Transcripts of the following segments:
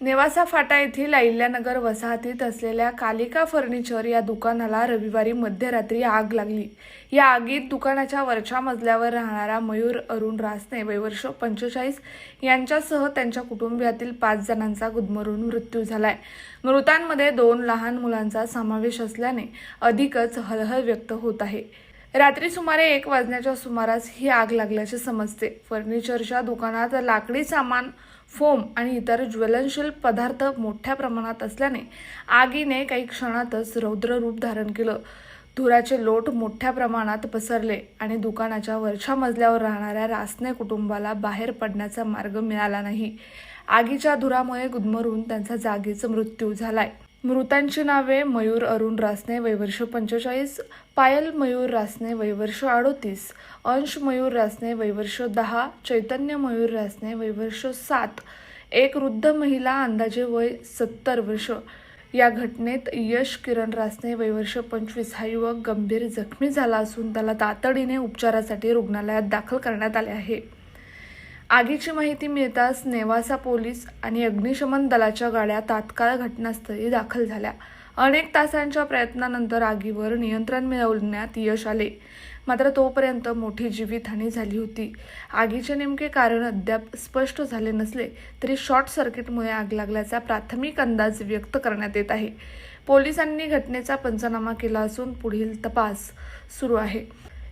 नेवासा फाटा येथील अहिल्यानगर वसाहतीत असलेल्या कालिका फर्निचर या दुकानाला रविवारी मध्यरात्री आग लागली. या आगीत दुकानाच्या वरच्या मजल्यावर राहणारा मयूर अरुण रासने वयवर्ष पंचेचाळीस यांच्यासह त्यांच्या कुटुंबियातील पाच जणांचा गुदमरून मृत्यू झालाय. मृतांमध्ये दोन लहान मुलांचा समावेश असल्याने अधिकच हळहळ व्यक्त होत आहे. रात्री सुमारे एक वाजण्याच्या सुमारास ही आग लागल्याचे समजते. फर्निचरच्या दुकानात लाकडी सामान फोम आणि इतर ज्वलनशील पदार्थ मोठ्या प्रमाणात असल्याने आगीने काही क्षणातच रौद्र रूप धारण केलं. धुराचे लोट मोठ्या प्रमाणात पसरले आणि दुकानाच्या वरच्या मजल्यावर राहणाऱ्या रासने कुटुंबाला बाहेर पडण्याचा मार्ग मिळाला नाही. आगीच्या धुरामुळे गुदमरून त्यांचा जागीच मृत्यू झालाय. मृतांची नावे मयूर अरुण रासने वयवर्ष पंचेचाळीस पायल मयूर रासने वयवर्ष अडोतीस अंश मयूर रासने वयवर्ष दहा चैतन्य मयूर रासने वयवर्ष सात एक वृद्ध महिला अंदाजे वय सत्तर वर्ष. या घटनेत यश किरण रासने वयवर्ष पंचवीस हा युवक गंभीर जखमी झाला असून त्याला तातडीने उपचारासाठी रुग्णालयात दाखल करण्यात आले आहे. आगीची माहिती मिळताच नेवासा पोलीस आणि अग्निशमन दलाच्या गाड्या तात्काळ घटनास्थळी दाखल झाल्या. अनेक तासांच्या प्रयत्नानंतर आगीवर नियंत्रण मिळवण्यात यश आले. मात्र तोपर्यंत मोठी जीवितहानी झाली होती. आगीचे नेमके कारण अद्याप स्पष्ट झाले नसले तरी शॉर्ट सर्किटमुळे आग लागल्याचा प्राथमिक अंदाज व्यक्त करण्यात येत आहे. पोलिसांनी घटनेचा पंचनामा केला असून पुढील तपास सुरू आहे.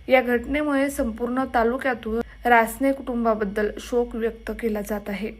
या घटनेमुळे संपूर्ण तालुक्यातून रासने कुटुंबाबद्दल शोक व्यक्त केला जात आहे.